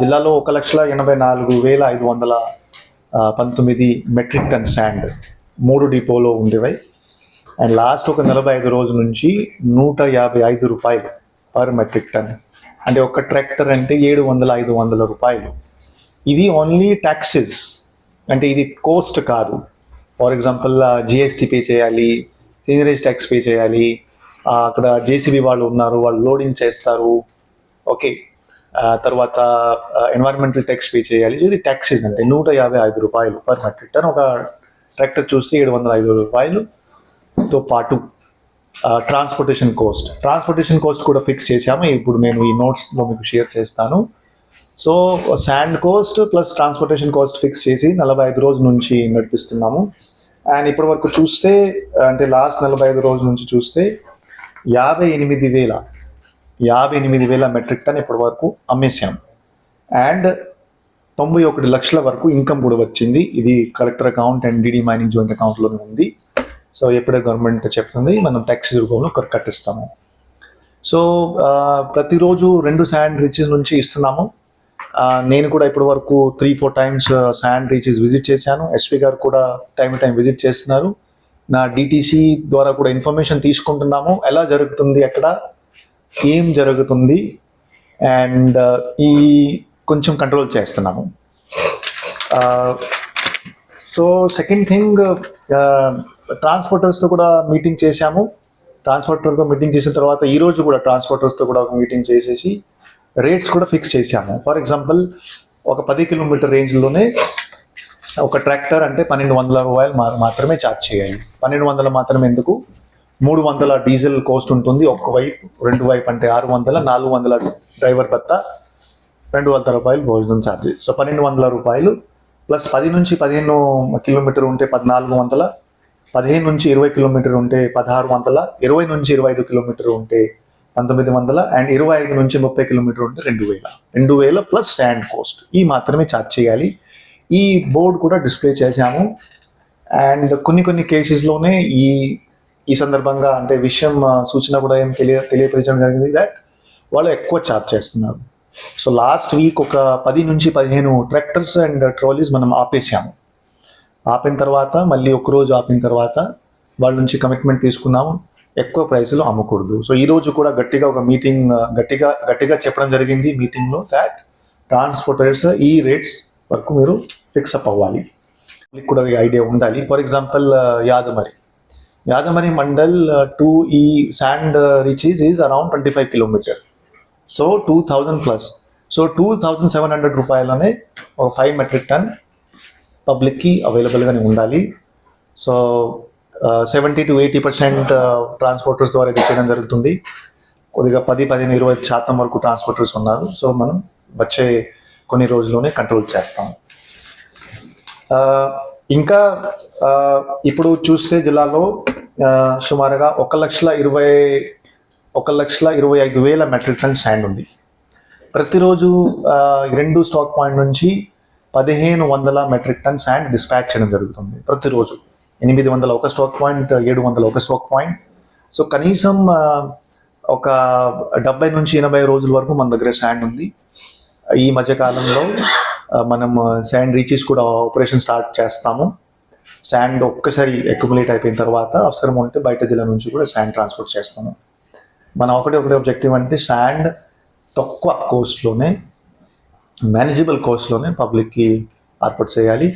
జిల్లాలో ఒక లక్షల ఎనభై నాలుగు వేల ఐదు వందల పంతొమ్మిది మెట్రిక్ టన్ శాండ్ మూడు డిపోలో ఉండేవై. అండ్ లాస్ట్ ఒక నలభై ఐదు రోజుల నుంచి నూట యాభై ఐదు రూపాయలు పర్ మెట్రిక్ టన్. అంటే ఒక ట్రాక్టర్ అంటే ఏడు వందల ఐదు వందల రూపాయలు. ఇది ఓన్లీ ట్యాక్సెస్ అంటే ఇది కోస్ట్ కాదు. ఫర్ ఎగ్జాంపుల్ జిఎస్టీ పే చేయాలి సీనియరేజ్ ట్యాక్స్ పే చేయాలి అక్కడ జేసీబీ వాళ్ళు ఉన్నారు వాళ్ళు లోడింగ్ చేస్తారు. ఓకే తర్వాత ఎన్వైరన్మెంటల్ ట్యాక్స్ పే చేయాలి. ఇది ట్యాక్సెస్ అంటే నూట యాభై ఐదు రూపాయలు పర్ మెట్రిక్ టన్ ఒక ట్రాక్టర్ చూస్తే ఏడు వందల ఐదు రూపాయలుతో పాటు ట్రాన్స్పోర్టేషన్ కోస్ట్ ట్రాన్స్పోర్టేషన్ కోస్ట్ కూడా ఫిక్స్ చేశాము. ఇప్పుడు నేను ఈ నోట్స్లో మీకు షేర్ చేస్తాను. So sand cost plus transportation cost fix చేసి నలభై ఐదు రోజుల నుంచి నడిపిస్తున్నాము. అండ్ ఇప్పటి వరకు చూస్తే అంటే లాస్ట్ నలభై ఐదు రోజుల నుంచి చూస్తే యాభై ఎనిమిది వేల యాభై ఎనిమిది వేల మెట్రిక్ టన్ ఇప్పటి వరకు అమ్మేశాం. అండ్ తొంభై ఒకటి లక్షల వరకు ఇన్కమ్ కూడా వచ్చింది. ఇది collector account and DD mining joint అకౌంట్లోనే ఉంది. సో ఎప్పుడో గవర్నమెంట్ చెప్తుంది మనం ట్యాక్స్ రూపంలో కట్- కట్టిస్తాము. సో ప్రతిరోజు రెండు శాండ్ రీచెస్ నుంచి ఇస్తున్నాము. నేను కూడా ఇప్పటి వరకు three four times sand reaches visit చేశాను. ఎస్పీ గారు కూడా టైం టైం విజిట్ చేస్తున్నారు. నా డిటీసీ ద్వారా కూడా ఇన్ఫర్మేషన్ తీసుకుంటున్నాము. ఎలా జరుగుతుంది అక్కడ? ఏం జరుగుతుంది? అండ్ ఈ కొంచెం కంట్రోల్ చేస్తున్నాము. సో సెకండ్ థింగ్ ట్రాన్స్పోర్టర్స్తో కూడా మీటింగ్ చేశాము. ట్రాన్స్పోర్టర్తో మీటింగ్ చేసిన తర్వాత ఈరోజు కూడా ట్రాన్స్పోర్టర్స్తో కూడా ఒక మీటింగ్ చేసేసి రేట్స్ కూడా ఫిక్స్ చేశాము. ఫర్ ఎగ్జాంపుల్ ఒక పది కిలోమీటర్ రేంజ్లోనే ఒక ట్రాక్టర్ అంటే పన్నెండు వందల రూపాయలు మాత్రమే ఛార్జ్ చేయాలి. పన్నెండు వందలు మాత్రమే ఎందుకు? మూడు వందల డీజిల్ కోస్ట్ ఉంటుంది. ఒక్క వైపు రెండు వైపు అంటే ఆరు వందల నాలుగు వందల డ్రైవర్ భత్త రెండు వందల రూపాయలు భోజనం ఛార్జ్ సో పన్నెండు వందల రూపాయలు ప్లస్ పది నుంచి పదిహేను కిలోమీటర్ ఉంటే పద్నాలుగు వందల పదిహేను నుంచి ఇరవై కిలోమీటర్ ఉంటే పదహారు వందల ఇరవై నుంచి ఇరవై ఐదు కిలోమీటర్ ఉంటే పంతొమ్మిది వందల అండ్ ఇరవై ఐదు నుంచి ముప్పై కిలోమీటర్ ఉంటే రెండు వేల. రెండు వేల ప్లస్ శాండ్ కోస్ట్ ఈ మాత్రమే ఛార్జ్ చేయాలి. ఈ బోర్డు కూడా డిస్ప్లే చేశాము. అండ్ కొన్ని కొన్ని కేసెస్లోనే ఈ ఈ సందర్భంగా అంటే విషయం సూచన కూడా ఏం తెలియ తెలియపరచడం జరిగింది దట్ వాళ్ళు ఎక్కువ ఛార్జ్ చేస్తున్నారు. సో లాస్ట్ వీక్ ఒక పది నుంచి పదిహేను ట్రాక్టర్స్ అండ్ ట్రాలీస్ మనం ఆపేసాము ఆపిన తర్వాత మళ్ళీ ఒక రోజు ఆపిన తర్వాత వాళ్ళ నుంచి కమిట్మెంట్ తీసుకున్నాము. ఎక్కువ ప్రైస్లో అమ్మకూడదు. సో ఈరోజు కూడా గట్టిగా ఒక మీటింగ్ గట్టిగా గట్టిగా చెప్పడం జరిగింది మీటింగ్లో దాట్ ట్రాన్స్పోర్టర్స్ ఈ రేట్స్ వరకు మీరు ఫిక్స్ అప్ అవ్వాలి. మీకు కూడా ఈ ఐడియా ఉండాలి. For example Yadamari. Yadamari mandal to ఈ sand reaches is around twenty five kilometer so two thousand plus so two thousand seven hundred రూపాయలనే ఒక ఫైవ్ మెట్రిక్ టన్ పబ్లిక్కి అవైలబుల్గానే ఉండాలి. So seventy to eighty percent transporters ద్వారా ఇది చేయడం జరుగుతుంది. కొద్దిగా పది పదిహేను ఇరవై శాతం వరకు ట్రాన్స్పోర్టర్స్ ఉన్నారు. సో మనం వచ్చే కొన్ని రోజుల్లోనే కంట్రోల్ చేస్తాం. Uh, ఇంకా ఇప్పుడు చూస్తే జిల్లాలో సుమారుగా ఒక లక్షల ఇరవై ఒక లక్షల ఇరవై ఐదు వేల మెట్రిక్ టన్ శాండ్ ఉంది. ప్రతిరోజు రెండు స్టాక్ పాయింట్ నుంచి పదిహేను వందల మెట్రిక్ టన్ శాండ్ డిస్పాచ్ చేయడం జరుగుతుంది ప్రతిరోజు. ఎనిమిది వందల ఒక స్టాక్ పాయింట్ ఏడు వందల ఒక స్టాక్ పాయింట్. సో కనీసం ఒక డెబ్బై నుంచి ఎనభై రోజుల వరకు మన దగ్గర శాండ్ ఉంది. ఈ మధ్యకాలంలో మనం శాండ్ రీచెస్ కూడా ఆపరేషన్ స్టార్ట్ చేస్తాము. శాండ్ ఒక్కసారి అక్యుములేట్ అయిపోయిన తర్వాత అవసరం ఉంటే బయట జిల్లా నుంచి కూడా శాండ్ ట్రాన్స్పోర్ట్ చేస్తాము. మన ఒకటి ఒకటి ఆబ్జెక్టివ్ అంటే శాండ్ తక్కువ కోస్ట్లోనే మేనేజబుల్ కోస్ట్లోనే పబ్లిక్కి ఏర్పాటు చేయాలి.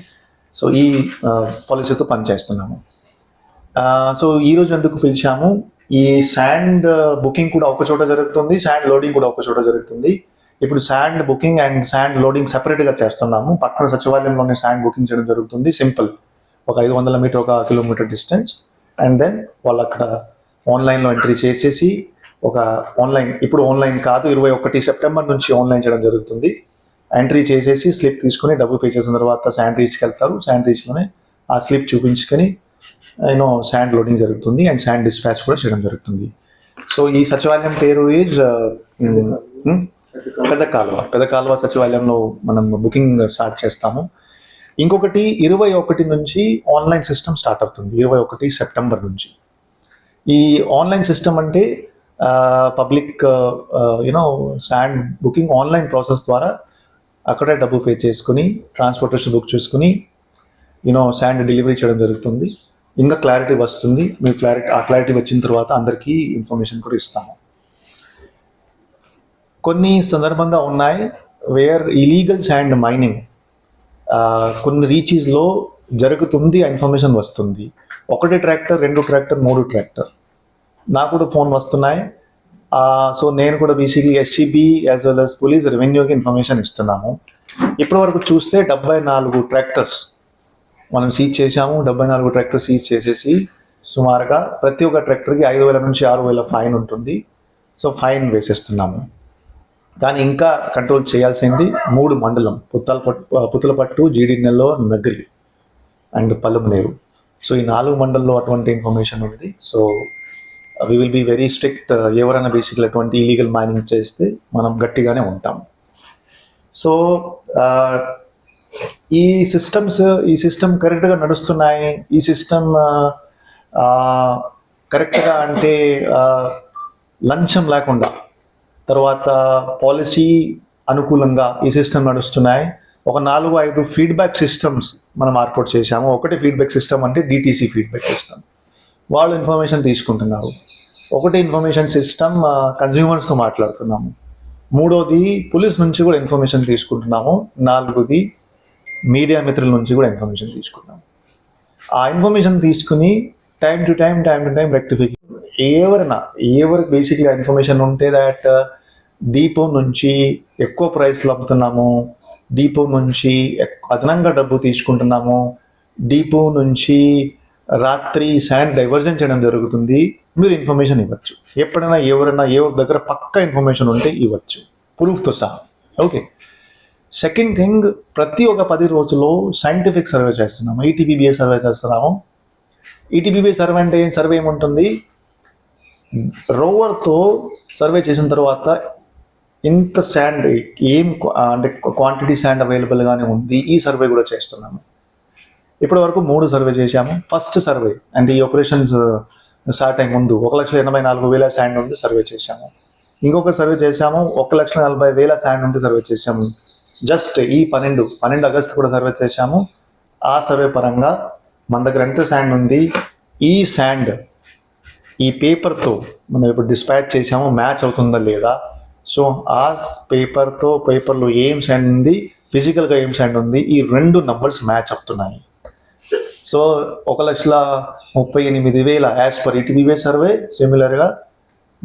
సో ఈ పాలసీతో పనిచేస్తున్నాము సో ఈరోజు ఎందుకు పిలిచాము? ఈ శాండ్ బుకింగ్ కూడా ఒక చోట జరుగుతుంది శాండ్ లోడింగ్ కూడా ఒక చోట జరుగుతుంది. ఇప్పుడు sand booking and sand loading సెపరేట్గా చేస్తున్నాము. పక్కన సచివాలయంలోనే శాండ్ బుకింగ్ చేయడం జరుగుతుంది. సింపుల్ ఒక ఐదు వందల మీటర్ ఒక కిలోమీటర్ డిస్టెన్స్ అండ్ దెన్ వాళ్ళు అక్కడ ఆన్లైన్లో ఎంట్రీ చేసేసి ఒక ఆన్లైన్ ఇప్పుడు ఆన్లైన్ కాదు ఇరవై ఒకటి సెప్టెంబర్ నుంచి ఆన్లైన్ చేయడం జరుగుతుంది. ఎంట్రీ చేసేసి స్లిప్ తీసుకుని డబ్బు పే చేసిన తర్వాత శాండ్ రీచ్కి వెళ్తారు. శాండ్ రీచ్లోనే ఆ స్లిప్ చూపించుకొని యూనో శాండ్ లోడింగ్ జరుగుతుంది అండ్ శాండ్ డిస్పాచ్ కూడా చేయడం జరుగుతుంది. సో ఈ సచివాలయం పేరు ఈజ్ పెద్ద కాలువ పెద్ద కాలువ సచివాలయంలో మనం బుకింగ్ స్టార్ట్ చేస్తాము. ఇంకొకటి ఇరవై ఒకటి నుంచి ఆన్లైన్ సిస్టమ్ స్టార్ట్ అవుతుంది ఇరవై ఒకటి సెప్టెంబర్ నుంచి. ఈ ఆన్లైన్ సిస్టమ్ అంటే public you know sand booking online process ద్వారా అక్కడే డబ్బు పే చేసుకుని ట్రాన్స్పోర్టేషన్ బుక్ చేసుకుని యూనో శాండ్ డెలివరీ చేయడం జరుగుతుంది. ఇంకా క్లారిటీ వస్తుంది. మీరు క్లారిటీ ఆ క్లారిటీ వచ్చిన తర్వాత అందరికీ ఇన్ఫర్మేషన్ కూడా ఇస్తాము. కొన్ని సందర్భంగా ఉన్నాయి వేర్ ఇలీగల్ శాండ్ మైనింగ్ కొన్ని రీచెస్లో జరుగుతుంది ఇన్ఫర్మేషన్ వస్తుంది. ఒకటి ట్రాక్టర్ రెండు ట్రాక్టర్ మూడు ట్రాక్టర్ నాకు కూడా ఫోన్ వస్తున్నాయి. సో నేను కూడా basically SCB as well as police రెవెన్యూకి information ఇస్తున్నాము. ఇప్పటి వరకు చూస్తే డెబ్బై నాలుగు ట్రాక్టర్స్ మనం సీజ్ చేశాము. డెబ్బై నాలుగు ట్రాక్టర్ సీజ్ చేసేసి సుమారుగా ప్రతి ఒక్క ట్రాక్టర్కి ఐదు వేల నుంచి ఆరు వేల ఫైన్ ఉంటుంది. సో ఫైన్ వేసేస్తున్నాము. కానీ ఇంకా కంట్రోల్ చేయాల్సింది మూడు మండలం పుత్తలపట్టు పుత్తలపట్టు జీడినెల్లో నగరి అండ్ పల్లుమనేరు సో ఈ నాలుగు మండల్లో అటువంటి ఇన్ఫర్మేషన్ ఉంది. So we will be very strict ఎవరైనా బేసిక్లీ అటువంటి ఇలీగల్ మైనింగ్ చేస్తే మనం గట్టిగానే ఉంటాం. సో uh, ఈ సిస్టమ్స్ ఈ సిస్టమ్ కరెక్ట్గా నడుస్తున్నాయి. ఈ సిస్టమ్ కరెక్ట్గా uh, uh, అంటే లంచం లేకుండా తర్వాత పాలసీ అనుకూలంగా ఈ సిస్టమ్ నడుస్తున్నాయి. ఒక నాలుగు ఐదు ఫీడ్బ్యాక్ సిస్టమ్స్ మనం ఏర్పాటు చేశాము. ఒకటి ఫీడ్బ్యాక్ సిస్టమ్ అంటే డిటీసీ ఫీడ్బ్యాక్ సిస్టమ్. వాళ్ళు ఇన్ఫర్మేషన్ తీసుకుంటున్నారు. ఒకటి ఇన్ఫర్మేషన్ సిస్టమ్ కన్జ్యూమర్స్తో మాట్లాడుతున్నాము. మూడోది పోలీస్ నుంచి కూడా ఇన్ఫర్మేషన్ తీసుకుంటున్నాము. నాలుగోది మీడియా మిత్రుల నుంచి కూడా ఇన్ఫర్మేషన్ తీసుకున్నాము ఆ ఇన్ఫర్మేషన్ తీసుకుని time to time time to time rectification. ఎవరైనా ఎవరికి బేసిక్గా ఇన్ఫర్మేషన్ ఉంటే దట్ డీపో నుంచి ఎక్కువ ప్రైస్లో అమ్ముతున్నాము డీపో నుంచి అదనంగా డబ్బు తీసుకుంటున్నాము డీపో నుంచి రాత్రి శాండ్ డైవర్జన్ చేయడం జరుగుతుంది. మీరు ఇన్ఫర్మేషన్ ఇవ్వచ్చు. ఎప్పుడైనా ఎవరైనా ఎవరి దగ్గర పక్క ఇన్ఫర్మేషన్ ఉంటే ఇవ్వచ్చు. ప్రూఫ్తో సహా. ఓకే. సెకండ్ థింగ్ ప్రతి ఒక్క పది రోజుల్లో సైంటిఫిక్ సర్వే చేస్తున్నాము. ఈటీబీబీఏ సర్వే చేస్తున్నాము. ఈటీబీబీ సర్వే అంటే సర్వే ఏముంటుంది? రోవర్తో సర్వే చేసిన తర్వాత ఇంత శాండ్ ఏం క్వా- అంటే క్వాంటిటీ శాండ్ అవైలబుల్గానే ఉంది ఈ సర్వే కూడా చేస్తున్నాము. ఇప్పటి వరకు మూడు సర్వే చేశాము. ఫస్ట్ సర్వే అంటే ఈ ఆపరేషన్స్ స్టార్ట్ అయ్యే ముందు ఒక లక్ష ఎనభై నాలుగు వేల శాండ్ ఉంది సర్వే చేశాము. ఇంకొక సర్వే చేశాము ఒక లక్ష నలభై వేల శాండ్ ఉంటే సర్వే చేశాము. జస్ట్ ఈ పన్నెండు పన్నెండు ఆగస్టు కూడా సర్వే చేశాము. ఆ సర్వే పరంగా మన దగ్గర ఎంత శాండ్ ఉంది ఈ శాండ్ ఈ పేపర్తో మనం ఇప్పుడు డిస్పాచ్ చేసాము మ్యాచ్ అవుతుందా లేదా సో ఆ పేపర్తో పేపర్లో ఏం శాండ్ ఉంది ఫిజికల్గా ఏం శాండ్ ఉంది ఈ రెండు నంబర్స్ మ్యాచ్ అవుతున్నాయి. సో ఒక లక్షల ముప్పై ఎనిమిది వేల యాజ్ పర్ ఈటీవీవే సర్వే సిమిలర్గా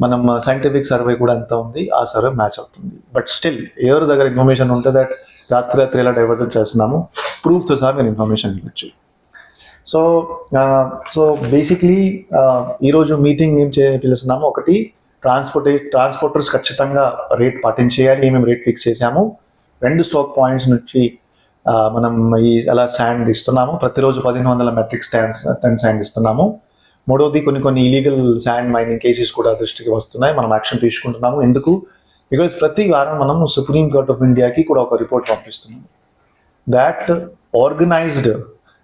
మనం uh, సైంటిఫిక్ సర్వే కూడా ఎంత ఉంది ఆ సర్వే మ్యాచ్ అవుతుంది. బట్ స్టిల్ ఎవరి దగ్గర ఇన్ఫర్మేషన్ ఉంటే దట్ రాత్రి రాత్రి ఎలా డైవర్జన్ చేస్తున్నాము ప్రూఫ్తో సహా మీరు ఇన్ఫర్మేషన్ ఇవ్వచ్చు. సో సో బేసిక్లీ ఈరోజు మీటింగ్ ఏం చే పిలుస్తున్నాము? ఒకటి ట్రాన్స్పోర్టే ట్రాన్స్పోర్టర్స్ ఖచ్చితంగా రేట్ పాటించేయాలి మేము రేట్ ఫిక్స్ చేశాము. రెండు స్టోక్ పాయింట్స్ నుంచి మనం ఈ అలా శాండ్ ఇస్తున్నాము. ప్రతిరోజు పదిహేను వందల మెట్రిక్ స్టాండ్స్ టన్ శాండ్ ఇస్తున్నాము. మూడవది కొన్ని కొన్ని ఇలీగల్ శాండ్ మైనింగ్ కేసెస్ కూడా దృష్టికి వస్తున్నాయి. మనం యాక్షన్ తీసుకుంటున్నాము. ఎందుకు? బికాజ్ ప్రతి వారం మనం సుప్రీం కోర్ట్ ఆఫ్ ఇండియాకి కూడా ఒక రిపోర్ట్ పంపిస్తున్నాము. దాట్ ఆర్గనైజ్డ్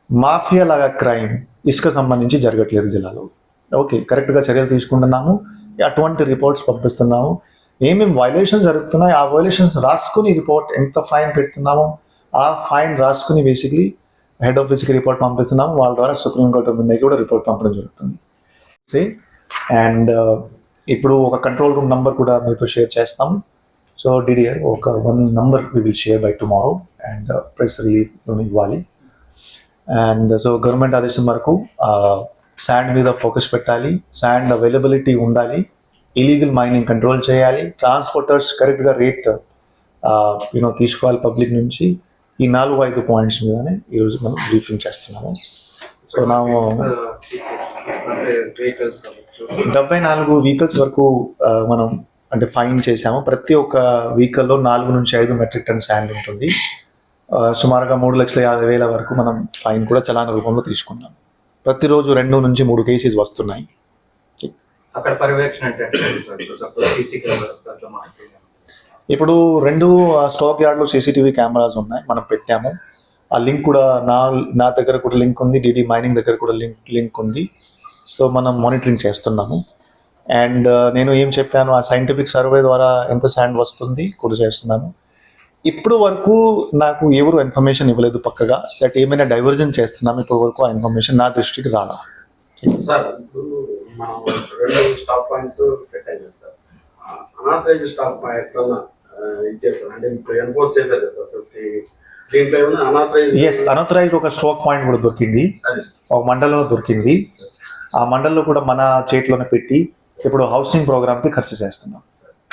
మాఫియా లాగా క్రైమ్ ఇసుక సంబంధించి జరగట్లేదు జిల్లాలో. ఓకే కరెక్ట్గా చర్యలు తీసుకుంటున్నాము. అటువంటి రిపోర్ట్స్ పంపిస్తున్నాము. ఏమేమి వైలేషన్స్ జరుగుతున్నాయి? ఆ వైలేషన్స్ రాసుకుని రిపోర్ట్ ఎంత ఫైన్ పెడుతున్నామో ఆ ఫైన్ రాసుకుని బేసిక్లీ హెడ్ ఆఫీస్కి రిపోర్ట్ పంపిస్తున్నాము. వాళ్ళ ద్వారా సుప్రీంకోర్టు కూడా రిపోర్ట్ పంపడం జరుగుతుంది. అండ్ uh, ఇప్పుడు ఒక కంట్రోల్ రూమ్ నంబర్ కూడా మీతో షేర్ చేస్తాం సో డిడిఆర్ ఒక one number we will share by tomorrow and press relief ఇవ్వాలి. అండ్ సో గవర్నమెంట్ ఆదేశం వరకు uh, శాండ్ మీద ఫోకస్ పెట్టాలి. శాండ్ అవైలబిలిటీ ఉండాలి. ఇలీగల్ మైనింగ్ కంట్రోల్ చేయాలి. ట్రాన్స్పోర్టర్స్ కరెక్ట్గా రేట్ యూనో తీసుకోవాలి పబ్లిక్ నుంచి. ఈ నాలుగు ఐదు పాయింట్స్ మీదనే ఈరోజు మనం బ్రీఫింగ్ చేస్తున్నాము. సో నా అంటే వెహికల్స్ అవ్వచ్చు. డెబ్బై నాలుగు వెహికల్స్ వరకు మనం అంటే ఫైన్ చేశాము. ప్రతి ఒక్క వెహికల్లో నాలుగు నుంచి ఐదు మెట్రిక్ టన్ శాండ్ ఉంటుంది. సుమారుగా మూడు లక్షల యాభై వేల వరకు మనం ఫైన్ కూడా చలాన రూపంలో తీసుకున్నాం ప్రతిరోజు రెండు నుంచి మూడు కేసెస్ వస్తున్నాయి. అక్కడ పర్యవేక్షణ ఇప్పుడు రెండు స్టాక్ యార్డ్లో సీసీటీవీ కెమెరాస్ ఉన్నాయి మనం పెట్టాము. ఆ లింక్ కూడా నా నా దగ్గర కూడా లింక్ ఉంది డిడి మైనింగ్ దగ్గర కూడా లింక్ లింక్ ఉంది. సో మనం మానిటరింగ్ చేస్తున్నాము. అండ్ నేను ఏం చెప్పాను ఆ సైంటిఫిక్ సర్వే ద్వారా ఎంత శాండ్ వస్తుంది కూడా చేస్తున్నాను. ఇప్పుడు వరకు నాకు ఎవరు ఇన్ఫర్మేషన్ ఇవ్వలేదు పక్కగా. దట్ ఏమైనా డైవర్జన్ చేస్తున్నాం ఇప్పుడు వరకు ఆ ఇన్ఫర్మేషన్ నా దృష్టికి రాలా. సార్ ఇప్పుడు మనం రెండు స్టాప్ పాయింట్స్ పెట్టాం సార్. అనాథరైజ్ స్టాప్ పాయింట్ ఎట్లన్నా ఇచ్చేసారు? అంటే ఇప్పుడు ఎన్ఫోర్స్ చేశారు sir fifty unauthorised yes unauthorised ఒక స్ట్రోక్ పాయింట్ కూడా దొరికింది. ఒక మండలంలో దొరికింది. ఆ మండల్లో కూడా మన చేతిలోనే పెట్టి ఇప్పుడు హౌసింగ్ ప్రోగ్రామ్కి ఖర్చు చేస్తున్నాం.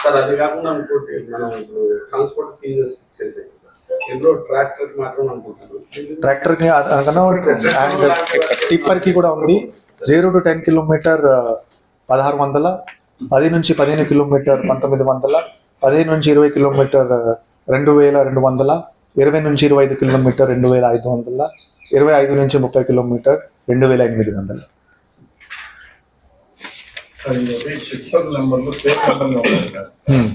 సార్ అది కాకుండా ఇంకోటి మనం ఇప్పుడు ట్రాన్స్పోర్ట్ ఫీజెస్ ఫిక్స్ ఇందులో ట్రాక్టర్ మాత్రం ట్రాక్టర్కి అండ్ టిప్పర్కి కూడా ఉంది. జీరో టు టెన్ కిలోమీటర్ పదహారు వందల పది నుంచి పదిహేను కిలోమీటర్ పంతొమ్మిది వందల పదిహేను నుంచి ఇరవై కిలోమీటర్ రెండు వేల రెండు వందల ఇరవై నుంచి ఇరవై ఐదు కిలోమీటర్ రెండు వేల ఐదు వందల ఇరవై ఐదు నుంచి ముప్పై కిలోమీటర్ రెండు వేల ఎనిమిది వందలు. అది షిప్పర్ నెంబర్లు ఫేక్ నెంబర్లు ఉంటాయి కదా. Hmm.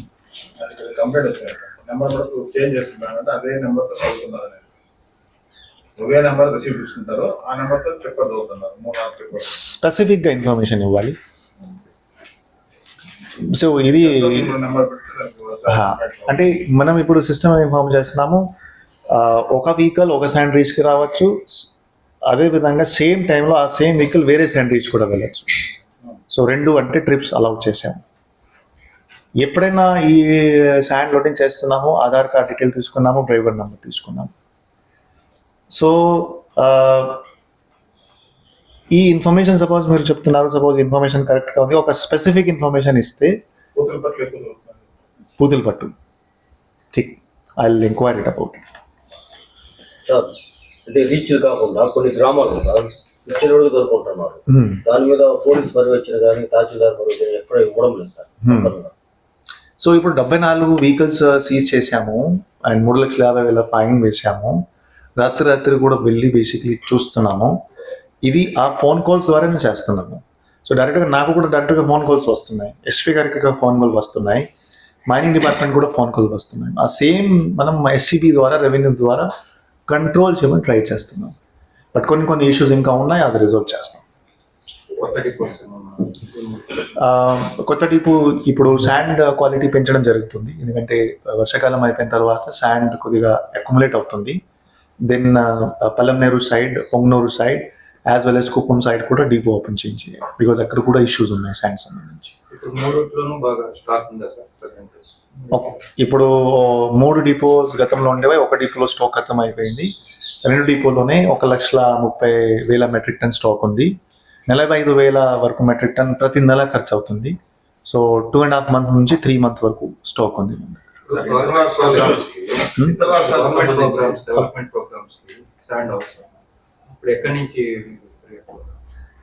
అది కంప్లీట్ నెంబర్ కూడా చేంజ్ అదే నెంబర్తో చదువుతున్నారు అనేది. నెంబర్ రిసీవ్ తీసుకుంటారు ఆ నెంబర్తో చదువుతున్నారు. మూడు నాలుగు ట్రిప్పర్ స్పెసిఫిక్గా ఇన్ఫర్మేషన్ ఇవ్వాలి. సో ఇది అంటే మనం ఇప్పుడు సిస్టమ్ ఇన్ఫార్మ్ చేస్తున్నాము. ఒక వెహికల్ ఒక శాండ్రీచ్కి రావచ్చు. స్- అదే విధంగా సేమ్ టైంలో ఆ సేమ్ వెహికల్ వేరే శాండ్రీచ్ కూడా వెళ్ళచ్చు. సో రెండు అంటే ట్రిప్స్ అలౌ చేసాము ఎప్పుడైనా ఈ శాండ్ లోడింగ్ చేస్తున్నాము ఆధార్ కార్డ్ డీటెయిల్ తీసుకున్నాము డ్రైవర్ నెంబర్ తీసుకున్నాము. సో ఈ ఇన్ఫర్మేషన్ సపోజ్ మీరు చెప్తున్నారు సపోజ్ ఇన్ఫర్మేషన్ కరెక్ట్గా ఉంది. ఒక స్పెసిఫిక్ ఇన్ఫర్మేషన్ ఇస్తే పూతులు పట్టు ఠీక్ I enquiry about it reach కాకుండా కొన్ని గ్రామాలు సార్ ఇచ్చిన రోజు దొరుకుంటున్నారు దాని మీద పోలీస్ పర్యవేక్షణ కానీ తహసీల్దార్ పర్యవేక్షణ ఎక్కడ ఇవ్వడం లేదు సార్. సో ఇప్పుడు డెబ్బై నాలుగు వెహికల్స్ సీజ్ చేశాము. అండ్ మూడు లక్షల యాభై వేల ఫైన్ వేసాము రాత్రి రాత్రి కూడా వెళ్ళి బేసిక్లీ చూస్తున్నాము. ఇది ఆ ఫోన్ కాల్స్ ద్వారానే చేస్తున్నాము. సో డైరెక్ట్గా నాకు కూడా డైరెక్ట్గా ఫోన్ కాల్స్ వస్తున్నాయి. ఎస్పీ గారికి ఫోన్ కాల్ వస్తున్నాయి. మైనింగ్ డిపార్ట్మెంట్ కూడా ఫోన్ కాల్ వస్తున్నాయి. ఆ సేమ్ మనం ఎస్సీబీ ద్వారా రెవెన్యూ ద్వారా కంట్రోల్ చేయమని ట్రై చేస్తున్నాం బట్ కొన్ని కొన్ని ఇష్యూస్ ఇంకా ఉన్నాయి అది రిజాల్వ్ చేస్తాం. కొత్త టిపు ఇప్పుడు శాండ్ క్వాలిటీ పెంచడం జరుగుతుంది. ఎందుకంటే వర్షాకాలం అయిపోయిన తర్వాత శాండ్ కొద్దిగా అక్యుములేట్ అవుతుంది. Then Palamaner side Punganur side as well as Kuppam side కూడా డీపో ఓపెన్ చేయించి బికాజ్ అక్కడ కూడా ఇష్యూస్ ఉన్నాయి శాండ్ సంబంధించి. ఇప్పుడు మూడు డిపోస్ గతంలో ఉండేవి ఒక డిపోలో స్టాక్ ఖతం అయిపోయింది. రెండు డిపోలోనే ఒక లక్షల ముప్పై వేల మెట్రిక్ టన్ స్టాక్ ఉంది. నలభై ఐదు వేల వరకు మెట్రిక్ టన్ ప్రతి నెల ఖర్చు అవుతుంది so two and half month నుంచి త్రీ మంత్ వరకు స్టాక్ ఉంది?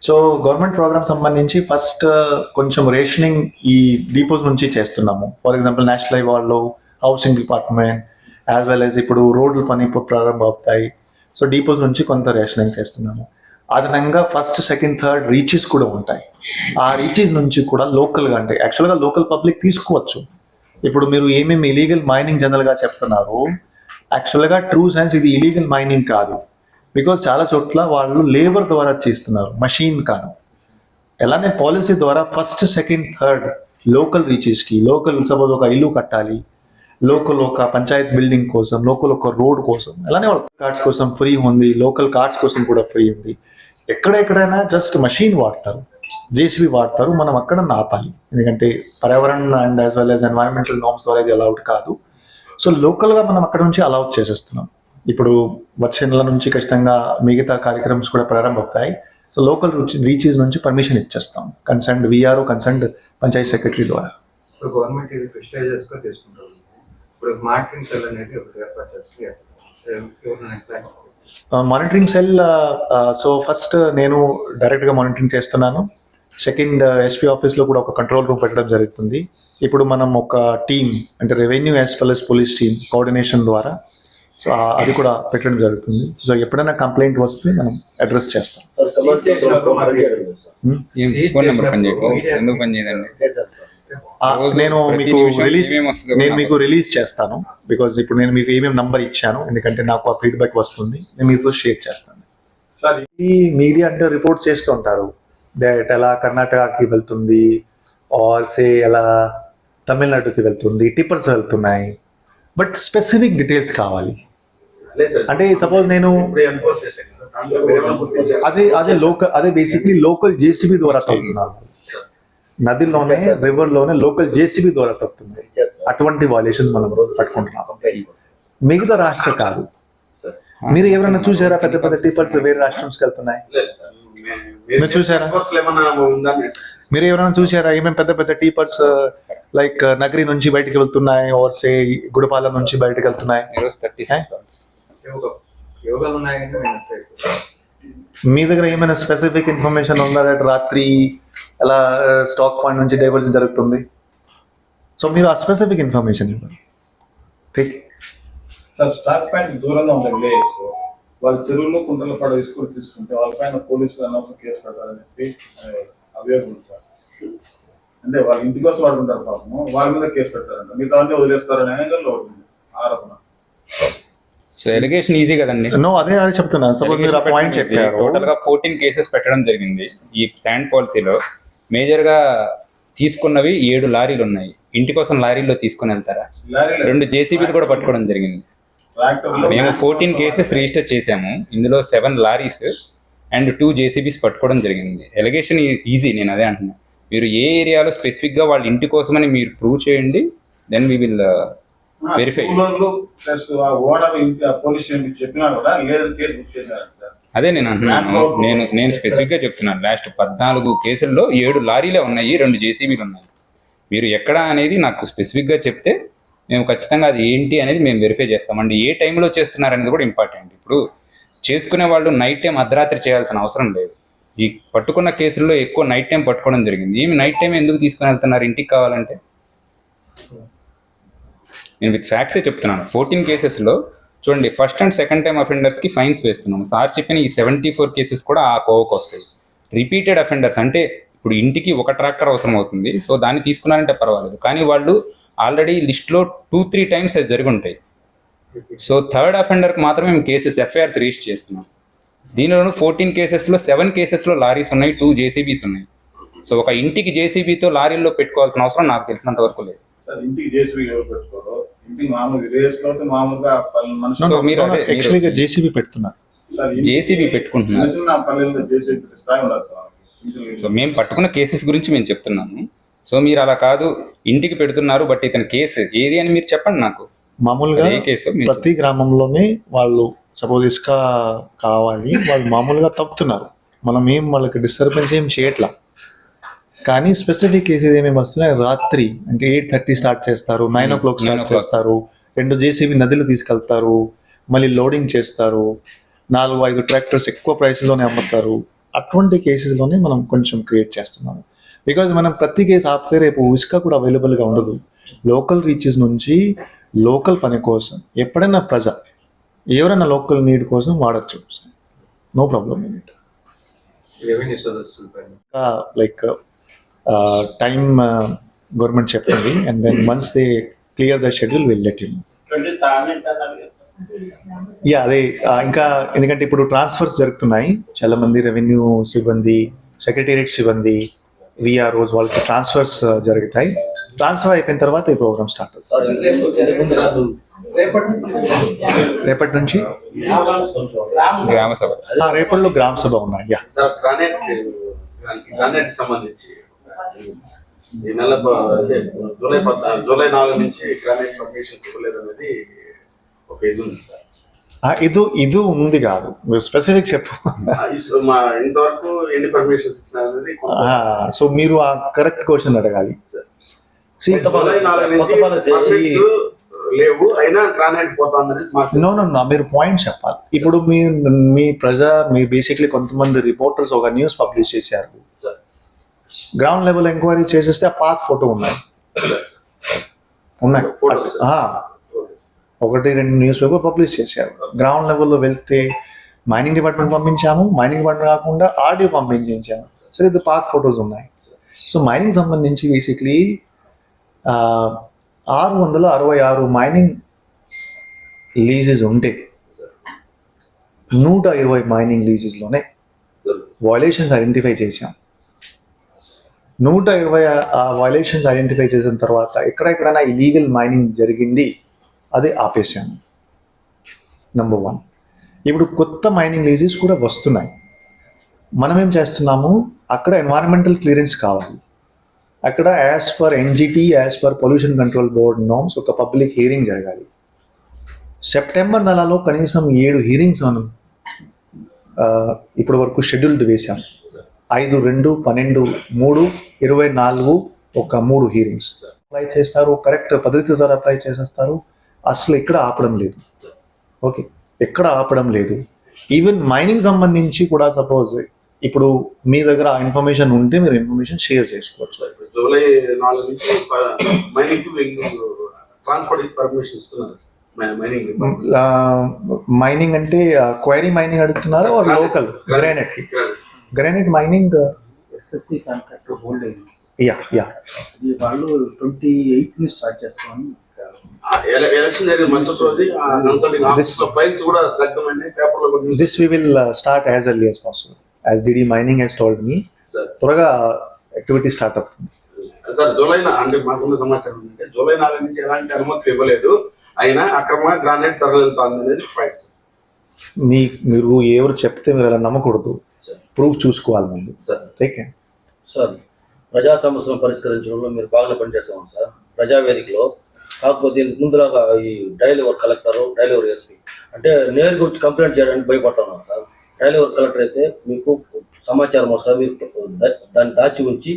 సో గవర్నమెంట్ ప్రోగ్రామ్ సంబంధించి ఫస్ట్ కొంచెం రేషనింగ్ ఈ డిపోస్ నుంచి చేస్తున్నాము. ఫర్ ఎగ్జాంపుల్ నేషనల్ హైవే వాళ్ళు housing department as well as ఇప్పుడు రోడ్లు పని ఇప్పుడు ప్రారంభం అవుతాయి సో డీపోస్ నుంచి కొంత రేషనింగ్ చేస్తున్నాము. అదనంగా ఫస్ట్ సెకండ్ థర్డ్ రీచెస్ కూడా ఉంటాయి. ఆ రీచెస్ నుంచి కూడా లోకల్గా అంటే యాక్చువల్గా లోకల్ పబ్లిక్ తీసుకోవచ్చు. ఇప్పుడు మీరు ఏమేమి ఇలీగల్ మైనింగ్ జనరల్గా చెప్తున్నారు యాక్చువల్గా ట్రూ సైన్స్ ఇది ఇలీగల్ మైనింగ్ కాదు. బికాజ్ చాలా చోట్ల వాళ్ళు లేబర్ ద్వారా చేస్తున్నారు మషిన్ కాదు. ఎలానే పాలసీ ద్వారా ఫస్ట్ సెకండ్ థర్డ్ లోకల్ రీచెస్కి లోకల్ సపోజ్ ఒక ఇల్లు కట్టాలి లోకల్ ఒక పంచాయత్ బిల్డింగ్ కోసం లోకల్ ఒక రోడ్ కోసం అలానే వాళ్ళ కార్డ్స్ కోసం ఫ్రీ ఉంది లోకల్ కార్డ్స్ కోసం కూడా ఫ్రీ ఉంది. ఎక్కడెక్కడైనా జస్ట్ మషీన్ వాడతారు జేసీబీ వాడతారు మనం అక్కడ ఆపాలి ఎందుకంటే పర్యావరణ and as well as environmental norms ద్వారా ఇది అలౌడ్ కాదు. సో లోకల్గా మనం అక్కడ నుంచి అలౌడ్ చేసేస్తున్నాం. ఇప్పుడు వచ్చే నెల నుంచి ఖచ్చితంగా మిగతా కార్యక్రమ్స్ కూడా ప్రారంభమవుతాయి. సో లోకల్ రీచెస్ నుంచి పర్మిషన్ ఇచ్చేస్తాం. Concern VRO concern panchayat secretary ద్వారా. గవర్నమెంట్ ఇది స్పెషలైజర్స్గా తీసుకుంటారు ఇప్పుడు మానిటరింగ్ సెల్ అనేది ఒకటి ఏర్పాటు చేస్తుంది. మానిటరింగ్ సెల్ సో ఫస్ట్ నేను డైరెక్ట్గా మానిటరింగ్ చేస్తున్నాను. సెకండ్ ఎస్పీ ఆఫీస్లో కూడా ఒక కంట్రోల్ రూమ్ పెట్టడం జరుగుతుంది. ఇప్పుడు మనం ఒక టీమ్ అంటే revenue as well as police team coordination ద్వారా సో అది కూడా పెట్టడం జరుగుతుంది. సో ఎప్పుడైనా కంప్లైంట్ వస్తే మనం అడ్రస్ చేస్తాం. Hmm? నేను మీకు రిలీజ్ నేను మీకు రిలీజ్ చేస్తాను. బికాజ్ ఇప్పుడు నేను మీకు ఏమేమి నంబర్ ఇచ్చాను ఎందుకంటే నాకు ఆ ఫీడ్బ్యాక్ వస్తుంది. నేను మీతో షేర్ చేస్తాను. సార్ ఈ మీడియా అంటే రిపోర్ట్ చేస్తుంటారు. దట్ ఎలా కర్ణాటకకి వెళ్తుంది ఆర్ సే ఎలా తమిళనాడుకి వెళ్తుంది టిప్పర్స్ వెళ్తున్నాయి. బట్ స్పెసిఫిక్ డీటెయిల్స్ కావాలి. అంటే సపోజ్ నేను? అదే అదే లోకల్ అదే బేసిక్లీ లోకల్ జేసీబీ ద్వారా తగ్గుతున్నారు నదిలోనే రివర్లోనే లోకల్ జేసీబీ ద్వారా తగ్గుతుంది అటువంటి వాల్యుయేషన్స్ మనం పట్టుకుంటున్నాం. మిగతా రాష్ట్ర కాదు. సార్. మీరు ఎవరైనా చూసారా పెద్ద పెద్ద టీపర్స్ వేరే రాష్ట్రంకి వెళ్తున్నాయి. లేదు సార్. మే- మీరు చూసారా? మీరు ఎవరైనా చూసారా ఏమేమి పెద్ద పెద్ద టీపర్స్ లైక్ నగరి నుంచి బయటికి వెళ్తున్నాయి ఓర్ సే గుడిపాలెం నుంచి బయటికి వెళ్తున్నాయి? యోగా యోగాలు అట్లా మీ దగ్గర ఏమైనా స్పెసిఫిక్ ఇన్ఫర్మేషన్ ఉందా? రాత్రి అలా స్టాక్ పాయింట్ నుంచి డైవర్షన్ జరుగుతుంది? సో మీరు ఆ స్పెసిఫిక్ ఇన్ఫర్మేషన్ ఇవ్వండి. ఠీక్ సార్ స్టాక్ పాయింట్ దూరంగా ఉంటాయి విలేజెస్ వాళ్ళు చెరువులు కుంటల పడ ఇసుకులు తీసుకుంటే వాళ్ళ పైన పోలీసులు అన్నప్పుడు కేసు పెట్టాలని చెప్పి అభియోగం సార్ అంటే వాళ్ళ ఇంటి కోసం వాళ్ళు ఉంటారు పాపం వాళ్ళ మీద కేసు పెట్టారంట. మిగతా అన్ని వదిలేస్తారని ఆరోపణ. సో ఎలిగేషన్ ఈజీ కదండి. నో అదే చెప్తున్నాను సపోజ్ మీరు ఆ పాయింట్ చెప్పారు. టోటల్గా ఫోర్టీన్ కేసెస్ పెట్టడం జరిగింది. ఈ శాండ్ పాలసీలో మేజర్గా తీసుకున్నవి ఏడు లారీలు ఉన్నాయి. ఇంటి కోసం లారీల్లో తీసుకుని వెళ్తారా? లారీలు. రెండు జేసీబీలు కూడా పట్టుకోవడం జరిగింది. మేము ఫోర్టీన్ కేసెస్ రిజిస్టర్ చేశాము. ఇందులో seven lorries and two JCBs పట్టుకోవడం జరిగింది. ఎలిగేషన్ ఈజీ నేను అదే అంటున్నా. మీరు ఏ ఏరియాలో స్పెసిఫిక్గా వాళ్ళ ఇంటి కోసమని మీరు ప్రూవ్ చేయండి దెన్ వీ విల్ వెరిఫై అదే నేను అంటున్నాను నేను నేను స్పెసిఫిక్గా చెప్తున్నాను. లాస్ట్ పద్నాలుగు కేసుల్లో ఏడు లారీలే ఉన్నాయి రెండు జేసీబీలు ఉన్నాయి. మీరు ఎక్కడ అనేది నాకు స్పెసిఫిక్గా చెప్తే మేము ఖచ్చితంగా అది ఏంటి అనేది మేము వెరిఫై చేస్తామండి. ఏ టైంలో చేస్తున్నారు అనేది కూడా ఇంపార్టెంట్ ఇప్పుడు చేసుకునే వాళ్ళు నైట్ టైం అర్ధరాత్రి చేయాల్సిన అవసరం లేదు. ఈ పట్టుకున్న కేసుల్లో ఎక్కువ నైట్ టైం పట్టుకోవడం జరిగింది. ఏమి నైట్ టైం ఎందుకు తీసుకుని వెళ్తున్నారు? ఇంటికి కావాలంటే? నేను విత్ ఫ్యాక్ట్సే చెప్తున్నాను. ఫోర్టీన్ కేసెస్లో చూడండి ఫస్ట్ అండ్ సెకండ్ టైం అఫెండర్స్కి ఫైన్స్ వేస్తున్నాము. సార్ చెప్పిన ఈ సెవెంటీ ఫోర్ కేసెస్ కూడా ఆ కోవకు వస్తాయి. రిపీటెడ్ అఫెండర్స్ అంటే ఇప్పుడు ఇంటికి ఒక ట్రాక్టర్ అవసరం అవుతుంది సో దాన్ని తీసుకున్నారంటే పర్వాలేదు. కానీ వాళ్ళు ఆల్రెడీ లిస్ట్లో టూ త్రీ టైమ్స్ అది జరిగి ఉంటాయి సో థర్డ్ అఫెండర్కి మాత్రమే మేము కేసెస్ ఎఫ్ఐఆర్స్ రిజిస్టర్ చేస్తున్నాం. దీనిలోనూ ఫోర్టీన్ కేసెస్లో సెవెన్ కేసెస్లో లారీస్ ఉన్నాయి టూ జేసీబీస్ ఉన్నాయి. సో ఒక ఇంటికి జేసీబీతో లారీల్లో పెట్టుకోవాల్సిన అవసరం నాకు తెలిసినంత వరకు లేదు. యాక్చువల్గా జేసీబీ పెడుతున్నారు జేసీబీ పెట్టుకుంటున్నారు. సో మేము పట్టుకున్న కేసెస్ గురించి మేము చెప్తున్నాము. సో మీరు అలా కాదు ఇంటికి పెడుతున్నారు బట్ ఇతని కేసు ఏది అని మీరు చెప్పండి నాకు. మామూలుగా ఏ కేసు మీరు ప్రతి గ్రామంలోనే వాళ్ళు సపోజ్ ఇసుక కావాలి వాళ్ళు మామూలుగా తప్పుతున్నారు మనం ఏం వాళ్ళకి డిస్టర్బెన్స్ ఏం చేయట్లా? కానీ స్పెసిఫిక్ కేసెస్ ఏమేమి వస్తున్నాయి? రాత్రి అంటే ఎయిట్ థర్టీ స్టార్ట్ చేస్తారు నైన్ ఓ క్లాక్ స్టార్ట్. చేస్తారు రెండు జేసీబీ నదులు తీసుకెళ్తారు మళ్ళీ లోడింగ్ చేస్తారు నాలుగు ఐదు ట్రాక్టర్స్ ఎక్కువ ప్రైస్లోనే అమ్ముతారు. అటువంటి కేసెస్లోనే మనం కొంచెం క్రియేట్ చేస్తున్నాము బికాజ్ మనం ప్రతి కేసు ఆపితే రేపు ఇసుక కూడా అవైలబుల్గా ఉండదు. లోకల్ రీచెస్ నుంచి లోకల్ పని కోసం ఎప్పుడైనా ప్రజ ఎవరైనా లోకల్ నీడ్ కోసం వాడచ్చు. No problem in it revenue సదస్సుల పైన లైక్ టైమ్ గవర్నమెంట్ చెప్తుంది. And then once they clear the schedule will let you yeah అదే ఇంకా ఎందుకంటే ఇప్పుడు ట్రాన్స్ఫర్స్ జరుగుతున్నాయి. చాలా మంది రెవెన్యూ సిబ్బంది సెక్రటేరియట్ సిబ్బంది విఆర్ఓస్ వాళ్ళకి ట్రాన్స్ఫర్స్ జరుగుతాయి. ట్రాన్స్ఫర్ అయిపోయిన తర్వాత ఈ ప్రోగ్రామ్ స్టార్ట్ అవుతుంది. రేపటి నుంచి? గ్రామ సభ. ఆ, రేపటిలో గ్రామ సభ ఉన్నాయి. యా సంబంధించి ఈ నెల జూలై పద్నా జూలై నాలుగు నుంచి గ్రానైట్ పర్మిషన్స్ ఇవ్వలేదు అనేది ఒక ఇది ఉంది సార్. ఆ, ఇది ఇది ఉంది కాదు. మీరు స్పెసిఫిక్ చెప్పు. ఆ, ఈ- మా ఇంతవరకు ఎన్ని పర్మిషన్స్ ఇచ్చినారు అనేది కొంత- సో మీరు ఆ కరెక్ట్ క్వశ్చన్ అడగాలి. లేవు అయినా గ్రానైట్ పోతుందని నో నో నో మీరు పాయింట్ చెప్పాలి. ఇప్పుడు మీ మీ ప్రజా మీ బేసిక్లీ కొంతమంది రిపోర్టర్స్ ఒక న్యూస్ పబ్లిష్ చేశారు. సార్. గ్రౌండ్ లెవెల్ ఎంక్వైరీ చేసేస్తే ఆ పాత్ ఫోటో ఉన్నాయి. ఉన్నాయి. ఒకటి రెండు న్యూస్ పేపర్ పబ్లిష్ చేశారు. గ్రౌండ్ లెవెల్లో వెళ్తే మైనింగ్ డిపార్ట్మెంట్ పంపించాము. మైనింగ్ డిపార్ట్మెంట్ కాకుండా ఆడియో పంపించాము. సరే ఇది పాత్ ఫొటోస్ ఉన్నాయి. సో మైనింగ్ సంబంధించి బేసిక్లీ ఆరు వందల అరవై ఆరు మైనింగ్ లీజెస్ ఉంటే నూట ఇరవై మైనింగ్ లీజెస్లోనే వైలేషన్స్ ఐడెంటిఫై చేశాం. నూట ఇరవై ఆ వైలేషన్స్ ఐడెంటిఫై చేసిన తర్వాత ఎక్కడెక్కడైనా ఇలీగల్ మైనింగ్ జరిగింది అది ఆపేసాను నెంబర్ వన్ ఇప్పుడు కొత్త మైనింగ్ లీజెస్ కూడా వస్తున్నాయి. మనం ఏం చేస్తున్నాము? అక్కడ ఎన్వైరన్మెంటల్ క్లియరెన్స్ కావాలి. అక్కడ as per NGT as per pollution control board norms ఒక పబ్లిక్ హీరింగ్ జరగాలి. సెప్టెంబర్ నెలలో కనీసం ఏడు హీరింగ్స్ మనం ఇప్పటి వరకు షెడ్యూల్డ్ వేశాము. ఐదు రెండు పన్నెండు మూడు ఇరవై నాలుగు ఒక మూడు హీరింగ్స్ అప్లై చేస్తారు కరెక్ట్ పద్ధతి ద్వారా అప్లై చేసేస్తారు. అసలు ఎక్కడ ఆపడం లేదు. ఓకే ఎక్కడ ఆపడం లేదు. ఈవెన్ మైనింగ్ సంబంధించి కూడా సపోజ్ ఇప్పుడు మీ దగ్గర ఇన్ఫర్మేషన్ ఉంటే మీరు ఇన్ఫర్మేషన్ షేర్ చేసుకోవచ్చు. జూలై నాలుగు నుంచి మైనింగ్ ట్రాన్స్పోర్ట్ పర్మిషన్ ఇస్తున్నారు. మైనింగ్ మైనింగ్ అంటే క్వైరీ మైనింగ్ అడుగుతున్నారా? Local granite granite mining SSC contractor hold అయింది. యా యా ఇది వాళ్ళు ట్వంటీ ఎయిత్ని స్టార్ట్ చేస్తామని this we will start as early as possible as DD mining he's told me. త్వరగా activity start అవుతుంది. Sir July నా- అంటే మాకున్న సమాచారం ఏంటంటే జూలై నాలుగు నుంచి ఎలాంటి అనుమతులు ఇవ్వలేదు. అయినా అక్రమ గ్రానైట్ తరలింది అనేది పాయింట్ మీ మీరు ఎవరు చెప్తే మీరు అలా నమ్మకూడదు. ప్రూఫ్ చూసుకోవాలి ముందు. సార్. ఓకే సార్ ప్రజా సమస్యలను పరిష్కరించడంలో మీరు బాగా పనిచేస్తాం సార్. ప్రజావేదికలో కాకపోతే ముందులాగా ఈ daily work collector daily work SP అంటే నేరుగా వచ్చి కంప్లైంట్ చేయడానికి భయపడుతున్నాం సార్. డైలీ వర్క్ కలెక్టర్ అయితే మీకు సమాచారం వస్తుంది మీరు దాన్ని దాచి ఉంచి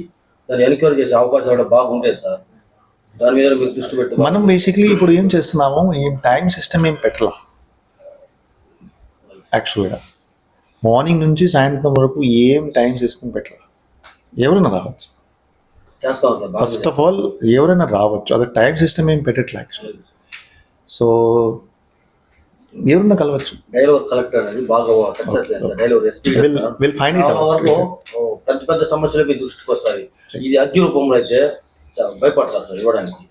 దాన్ని ఎన్క్వైరీ చేసే అవకాశం కూడా బాగుండేది సార్. దాని మీద మీరు దృష్టి పెట్టి మనం బేసిక్లీ ఇప్పుడు ఏం చేస్తున్నాము ఏం టైం సిస్టమ్ ఏం పెట్టలా? యాక్చువల్గా మార్నింగ్ నుంచి సాయంత్రం వరకు ఏం టైం సిస్టమ్ పెట్టలా ఎవరైనా రావచ్చు. ఫస్ట్ ఆఫ్ ఆల్ ఎవరైనా రావచ్చు. అది టైం సిస్టమ్ ఏం పెట్టట్లే యాక్చువల్లీ సో ఎవరైనా కలవచ్చు. డైలీ వర్క్ కలెక్టర్ అనేది బాగా సక్సెస్ అయింది sir dial your SP will find it పెద్ద పెద్ద సమస్యలు మీ దృష్టికి వస్తాయి. ఇది రూపంలో అయితే భయపడతారు సార్ ఇవ్వడానికి.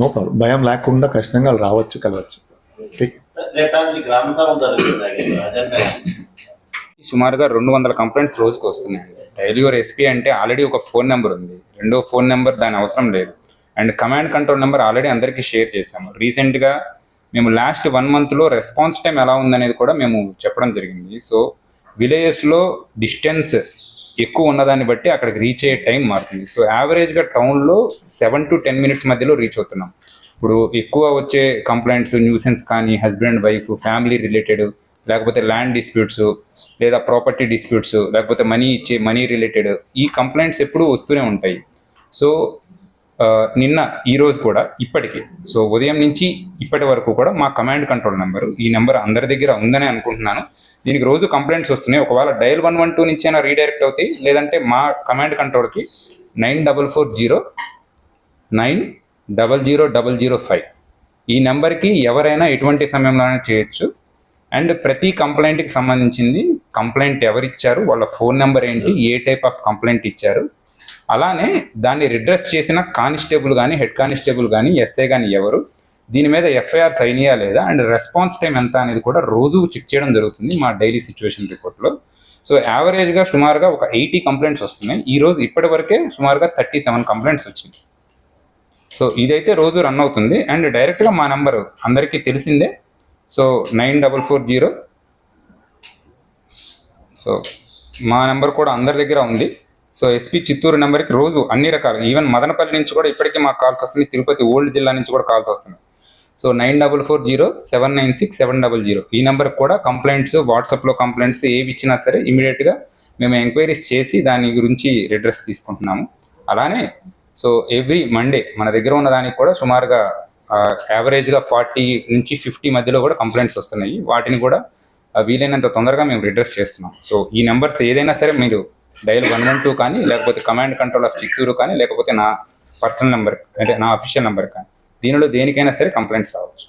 నో ప్రాబ్లం భయం లేకుండా ఖచ్చితంగా రావచ్చు కలవచ్చు. సుమారుగా రెండు వందల కంప్లైంట్స్ రోజుకి వస్తున్నాయండి. డైలీవర్ ఎస్పీ అంటే ఆల్రెడీ ఒక ఫోన్ నెంబర్ ఉంది. రెండో ఫోన్ నెంబర్ దాని అవసరం లేదు. And command control number already అందరికీ షేర్ చేశాము. రీసెంట్గా మేము లాస్ట్ వన్ మంత్లో రెస్పాన్స్ టైం ఎలా ఉందనేది కూడా మేము చెప్పడం జరిగింది. సో విలేజెస్లో డిస్టెన్స్ ఎక్కువ ఉన్నదాన్ని బట్టి అక్కడికి రీచ్ అయ్యే టైం మారుతుంది. సో యావరేజ్గా టౌన్లో సెవెన్ టు టెన్ మినిట్స్ మధ్యలో రీచ్ అవుతున్నాం. ఇప్పుడు ఎక్కువ వచ్చే కంప్లైంట్స్ న్యూసెన్స్ కానీ హస్బెండ్ వైఫ్ ఫ్యామిలీ రిలేటెడ్ లేకపోతే ల్యాండ్ డిస్ప్యూట్స్ లేదా ప్రాపర్టీ డిస్ప్యూట్స్ లేకపోతే మనీ ఇచ్చే మనీ రిలేటెడ్ ఈ కంప్లైంట్స్ ఎప్పుడూ వస్తూనే ఉంటాయి. సో నిన్న ఈరోజు కూడా ఇప్పటికీ. సో ఉదయం నుంచి ఇప్పటి వరకు కూడా మా కమాండ్ కంట్రోల్ నెంబర్ ఈ నెంబర్ అందరి దగ్గర ఉందని అనుకుంటున్నాను. దీనికి రోజు కంప్లైంట్స్ వస్తున్నాయి. ఒకవేళ డయల్ వన్ వన్ టూ నుంచి అయినా రీడైరెక్ట్ అవుతాయి. లేదంటే మా command కంట్రోల్కి nine double four zero nine double zero double zero five ఈ నెంబర్కి ఎవరైనా ఎటువంటి సమయంలోనే చేయొచ్చు. అండ్ ప్రతి కంప్లైంట్కి సంబంధించింది కంప్లైంట్ ఎవరిచ్చారు వాళ్ళ ఫోన్ నెంబర్ ఏంటి ఏ టైప్ ఆఫ్ కంప్లైంట్ ఇచ్చారు. అలానే దాన్ని రిడ్రెస్ చేసిన కానిస్టేబుల్ కానీ హెడ్ కానిస్టేబుల్ కానీ ఎస్ఐ కానీ ఎవరు దీని మీద ఎఫ్ఐఆర్ సైన్ అయ్యా లేదా అండ్ రెస్పాన్స్ టైం ఎంత అనేది కూడా రోజు చెక్ చేయడం జరుగుతుంది మా డైలీ సిచ్యువేషన్ రిపోర్ట్లో సో యావరేజ్గా సుమారుగా ఒక ఎయిటీ కంప్లైంట్స్ వస్తున్నాయి. ఈ రోజు ఇప్పటి వరకే సుమారుగా థర్టీ సెవెన్ కంప్లైంట్స్ వచ్చింది. సో ఇదైతే రోజు రన్ అవుతుంది. అండ్ డైరెక్ట్గా మా నెంబర్ అందరికీ తెలిసిందే. So nine double four zero so మా నెంబర్ కూడా అందరి దగ్గర ఉంది. సో ఎస్పీ చిత్తూరు నెంబర్కి రోజు అన్ని రకాలు ఈవెన్ మదనపల్లి నుంచి కూడా ఇప్పటికీ మాకు కాల్స్ వస్తున్నాయి. తిరుపతి ఓల్డ్ జిల్లా నుంచి కూడా కాల్స్ వస్తున్నాయి. So nine double four zero seven nine six seven double zero ఈ నెంబర్కి కూడా కంప్లైంట్స్ వాట్సాప్లో కంప్లైంట్స్ ఏవి ఇచ్చినా సరే ఇమీడియట్గా మేము ఎంక్వైరీస్ చేసి దాని గురించి రిడ్రెస్ తీసుకుంటున్నాము. అలానే సో ఎవ్రీ మండే మన దగ్గర ఉన్న దానికి కూడా సుమారుగా యావరేజ్గా ఫార్టీ నుంచి ఫిఫ్టీ మధ్యలో కూడా కంప్లైంట్స్ వస్తున్నాయి. వాటిని కూడా వీలైనంత తొందరగా మేము రిడ్రెస్ చేస్తున్నాం. సో ఈ నెంబర్స్ ఏదైనా సరే మీరు డైల్ వన్ వన్ టూ కానీ లేకపోతే కమాండ్ కంట్రోల్ ఆఫ్ చిత్తూరు కానీ లేకపోతే నా పర్సనల్ నెంబర్ అంటే నా అఫీషియల్ నెంబర్ కానీ దీనిలో దేనికైనా సరే కంప్లైంట్స్ రావచ్చు.